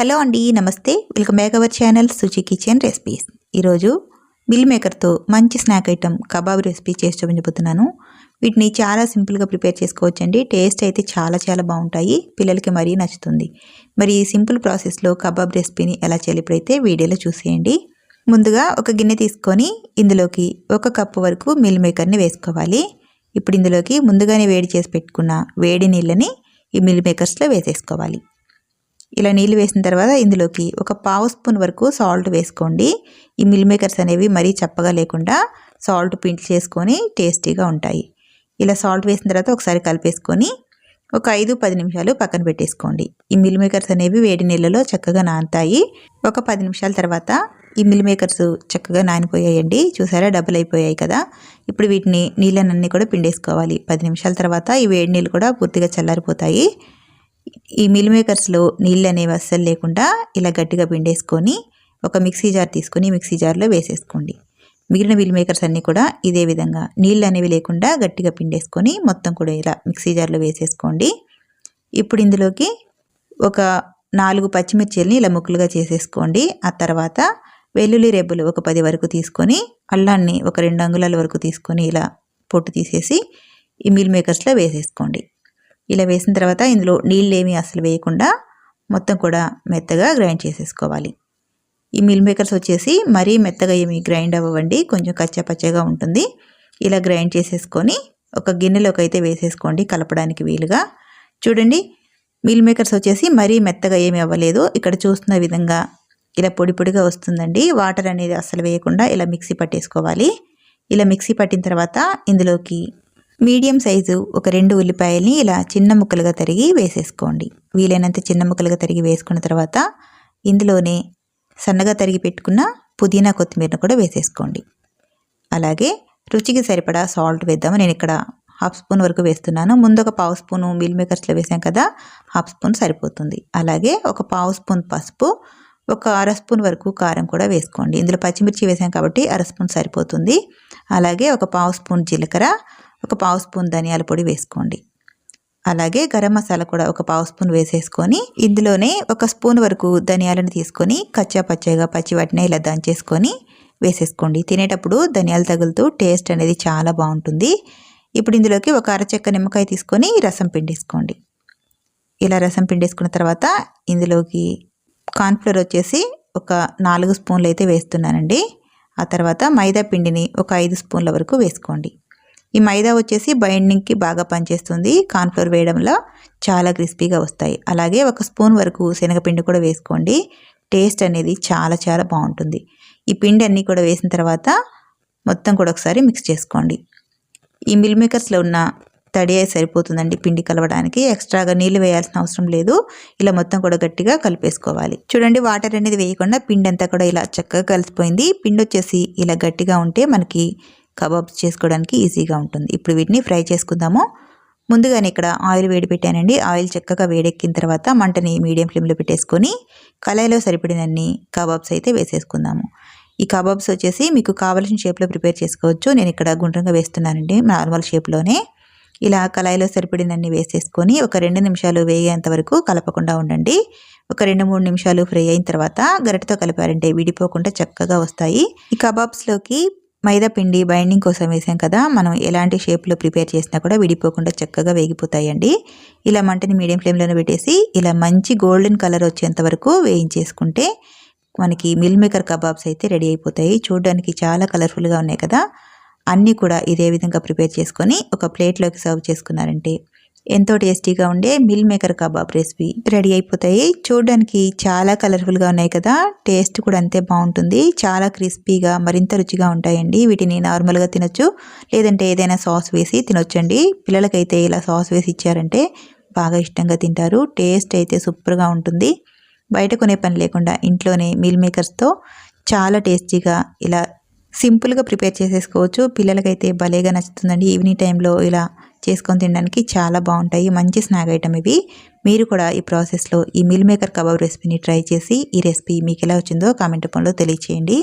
Hello అండి నమస్తే. Welcome back our channel Suchi kitchen recipes. ఈరోజు మిల్ మేకర్తో మంచి స్నాక్ ఐటెం కబాబ్ రెసిపీ చేసి చూపించబోతున్నాను. వీటిని చాలా సింపుల్గా ప్రిపేర్ చేసుకోవచ్చండి. టేస్ట్ అయితే చాలా చాలా బాగుంటాయి. పిల్లలకి మరీ నచ్చుతుంది. మరి ఈ సింపుల్ ప్రాసెస్లో కబాబ్ రెసిపీని ఎలా చేయాలి ఇప్పుడైతే వీడియోలో చూసేయండి. ముందుగా ఒక గిన్నె తీసుకొని ఇందులోకి ఒక కప్పు వరకు మిల్ మేకర్ని వేసుకోవాలి. ఇప్పుడు ఇందులోకి ముందుగానే వేడి చేసి పెట్టుకున్న వేడి నీళ్ళని ఈ మిల్ మేకర్స్లో వేసేసుకోవాలి. ఇలా నీళ్ళు వేసిన తర్వాత ఇందులోకి ఒక పావు స్పూన్ వరకు సాల్ట్ వేసుకోండి. ఈ మిల్ మేకర్స్ అనేవి మరీ చప్పగా లేకుండా సాల్ట్ పిండి చేసుకొని టేస్టీగా ఉంటాయి. ఇలా సాల్ట్ వేసిన తర్వాత ఒకసారి కలిపేసుకొని ఒక ఐదు పది నిమిషాలు పక్కన పెట్టేసుకోండి. ఈ మిల్ మేకర్స్ అనేవి వేడి నీళ్ళలో చక్కగా నానుతాయి. ఒక పది నిమిషాల తర్వాత ఈ మిల్ మేకర్స్ చక్కగా నానిపోయాయండి. చూసారా? డబుల్ అయిపోయాయి కదా? ఇప్పుడు వీటిని నీళ్ళనన్నీ కూడా పిండేసుకోవాలి. పది నిమిషాల తర్వాత ఈ వేడి నీళ్ళు కూడా పూర్తిగా చల్లారిపోతాయి. ఈ మిల్ మేకర్స్లో నీళ్ళు అనేవి అస్సలు లేకుండా ఇలా గట్టిగా పిండేసుకొని ఒక మిక్సీ జార్ తీసుకొని మిక్సీ జార్లో వేసేసుకోండి. మిగిలిన మిల్ మేకర్స్ అన్నీ కూడా ఇదే విధంగా నీళ్ళు అనేవి లేకుండా గట్టిగా పిండేసుకొని మొత్తం కూడా ఇలా మిక్సీ జార్లో వేసేసుకోండి. ఇప్పుడు ఇందులోకి ఒక నాలుగు పచ్చిమిర్చిల్ని ఇలా ముక్కలుగా చేసేసుకోండి. ఆ తర్వాత వెల్లుల్లి రెబ్బలు ఒక పది వరకు తీసుకొని అల్లాన్ని ఒక రెండు అంగుళాల వరకు తీసుకొని ఇలా పొట్టు తీసేసి ఈ మిల్ మేకర్స్లో వేసేసుకోండి. ఇలా వేసిన తర్వాత ఇందులో నీళ్ళు అసలు వేయకుండా మొత్తం కూడా మెత్తగా గ్రైండ్ చేసేసుకోవాలి. ఈ మిల్ మేకర్స్ వచ్చేసి మరీ మెత్తగా ఏమి గ్రైండ్ అవ్వండి కొంచెం కచ్చా పచ్చగా ఉంటుంది. ఇలా గ్రైండ్ చేసేసుకొని ఒక గిన్నెలోకి అయితే వేసేసుకోండి కలపడానికి వీలుగా. చూడండి మిల్ మేకర్స్ వచ్చేసి మరీ మెత్తగా ఏమి అవ్వలేదు. ఇక్కడ చూస్తున్న విధంగా ఇలా పొడి పొడిగా వస్తుందండి. వాటర్ అనేది అసలు వేయకుండా ఇలా మిక్సీ పట్టేసుకోవాలి. ఇలా మిక్సీ పట్టిన తర్వాత ఇందులోకి మీడియం సైజు ఒక రెండు ఉల్లిపాయల్ని ఇలా చిన్న ముక్కలుగా తరిగి వేసేసుకోండి. వీలైనంత చిన్న ముక్కలుగా తరిగి వేసుకున్న తర్వాత ఇందులోనే సన్నగా తరిగి పెట్టుకున్న పుదీనా కొత్తిమీరను కూడా వేసేసుకోండి. అలాగే రుచికి సరిపడా సాల్ట్ వేద్దాము. నేను ఇక్కడ హాఫ్ స్పూన్ వరకు వేస్తున్నాను. ముందు ఒక పావు స్పూను మిల్ మేకర్స్లో వేసాం కదా హాఫ్ స్పూన్ సరిపోతుంది. అలాగే ఒక పావు స్పూన్ పసుపు ఒక అర స్పూన్ వరకు కారం కూడా వేసుకోండి. ఇందులో పచ్చిమిర్చి వేసాం కాబట్టి అర స్పూన్ సరిపోతుంది. అలాగే ఒక పావు స్పూన్ జీలకర్ర ఒక పావు స్పూన్ ధనియాల పొడి వేసుకోండి. అలాగే గరం మసాలా కూడా ఒక పావు స్పూన్ వేసేసుకొని ఇందులోనే ఒక స్పూన్ వరకు ధనియాలను తీసుకొని కచ్చా పచ్చగా పచ్చి వాటిని ఇలా దంచేసుకొని వేసేసుకోండి. తినేటప్పుడు ధనియాలు తగులుతూ టేస్ట్ అనేది చాలా బాగుంటుంది. ఇప్పుడు ఇందులోకి ఒక అరచెక్క నిమ్మకాయ తీసుకొని రసం పిండేసుకోండి. ఇలా రసం పిండేసుకున్న తర్వాత ఇందులోకి కార్న్ఫ్లోర్ వచ్చేసి ఒక నాలుగు స్పూన్లు అయితే వేస్తున్నానండి. ఆ తర్వాత మైదా పిండిని ఒక ఐదు స్పూన్ల వరకు వేసుకోండి. ఈ మైదా వచ్చేసి బైండింగ్కి బాగా పనిచేస్తుంది. కార్న్ఫ్లోర్ వేయడంలో చాలా క్రిస్పీగా వస్తాయి. అలాగే ఒక స్పూన్ వరకు శనగపిండి కూడా వేసుకోండి. టేస్ట్ అనేది చాలా చాలా బాగుంటుంది. ఈ పిండి అన్నీ కూడా వేసిన తర్వాత మొత్తం కూడా ఒకసారి మిక్స్ చేసుకోండి. ఈ మిల్ మేకర్స్లో ఉన్న తడి అయి సరిపోతుందండి పిండి కలవడానికి. ఎక్స్ట్రాగా నీళ్ళు వేయాల్సిన అవసరం లేదు. ఇలా మొత్తం కూడా గట్టిగా కలిపేసుకోవాలి. చూడండి వాటర్ అనేది వేయకుండా పిండి అంతా కూడా ఇలా చక్కగా కలిసిపోయింది. పిండి వచ్చేసి ఇలా గట్టిగా ఉంటే మనకి కబాబ్స్ చేసుకోవడానికి ఈజీగా ఉంటుంది. ఇప్పుడు వీటిని ఫ్రై చేసుకుందాము. ముందుగానే ఇక్కడ ఆయిల్ వేడి పెట్టానండి. ఆయిల్ చక్కగా వేడెక్కిన తర్వాత మంటని మీడియం ఫ్లేమ్లో పెట్టేసుకొని కళాయిలో సరిపడినన్ని కబాబ్స్ అయితే వేసేసుకుందాము. ఈ కబాబ్స్ వచ్చేసి మీకు కావలసిన షేప్లో ప్రిపేర్ చేసుకోవచ్చు. నేను ఇక్కడ గుండ్రంగా వేస్తున్నానండి నార్మల్ షేప్లోనే. ఇలా కళాయిలో సరిపడినన్ని వేసేసుకొని ఒక రెండు నిమిషాలు వేగేంత వరకు కలపకుండా ఉండండి. ఒక రెండు మూడు నిమిషాలు ఫ్రై అయిన తర్వాత గరిటతో కలిపారంటే విడిపోకుండా చక్కగా వస్తాయి. ఈ కబాబ్స్లోకి మైదా పిండి బైండింగ్ కోసం వేసాం కదా మనం ఎలాంటి షేప్లో ప్రిపేర్ చేసినా కూడా విడిపోకుండా చక్కగా వేగిపోతాయండి. ఇలా మంటని మీడియం ఫ్లేమ్లోనే పెట్టేసి ఇలా మంచి గోల్డెన్ కలర్ వచ్చేంత వరకు వేయించేసుకుంటే మనకి మిల్ మేకర్ కబాబ్స్ అయితే రెడీ అయిపోతాయి. చూడడానికి చాలా కలర్ఫుల్గా ఉన్నాయి కదా అన్నీ కూడా ఇదే విధంగా ప్రిపేర్ చేసుకొని ఒక ప్లేట్లోకి సర్వ్ చేసుకున్నారంటే ఎంతో టేస్టీగా ఉండే meal maker kebab recipe ready అయిపోతాయి. చూడడానికి చాలా కలర్ఫుల్గా ఉన్నాయి కదా. టేస్ట్ కూడా అంతే బాగుంటుంది. చాలా క్రిస్పీగా మరింత రుచిగా ఉంటాయండి. వీటిని నార్మల్గా తినొచ్చు. లేదంటే ఏదైనా సాస్ వేసి తినొచ్చండి. పిల్లలకైతే ఇలా సాస్ వేసి ఇచ్చారంటే బాగా ఇష్టంగా తింటారు. టేస్ట్ అయితే సూపర్గా ఉంటుంది. బయట కొనే పని లేకుండా ఇంట్లోనే మిల్ మేకర్స్తో చాలా టేస్టీగా ఇలా సింపుల్గా ప్రిపేర్ చేసేసుకోవచ్చు. పిల్లలకైతే భలేగా నచ్చుతుందండి. ఈవినింగ్ టైంలో ఇలా చేసుకొని తినడానికి చాలా బాగుంటాయి. మంచి స్నాక్ ఐటమ్ ఇవి. మీరు కూడా ఈ ప్రాసెస్లో ఈ మిల్ మేకర్ కబాబ్ రెసిపీని ట్రై చేసి ఈ రెసిపీ మీకు ఎలా వచ్చిందో కామెంట్ రూపంలో తెలియచేయండి.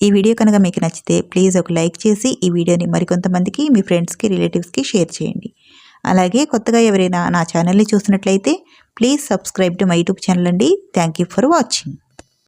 ఈ వీడియో కనుక మీకు నచ్చితే ప్లీజ్ ఒక లైక్ చేసి ఈ వీడియోని మరికొంతమందికి మీ ఫ్రెండ్స్కి రిలేటివ్స్కి షేర్ చేయండి. అలాగే కొత్తగా ఎవరైనా నా ఛానల్ని చూసినట్లయితే please subscribe to my YouTube channel అండి. Thank you for watching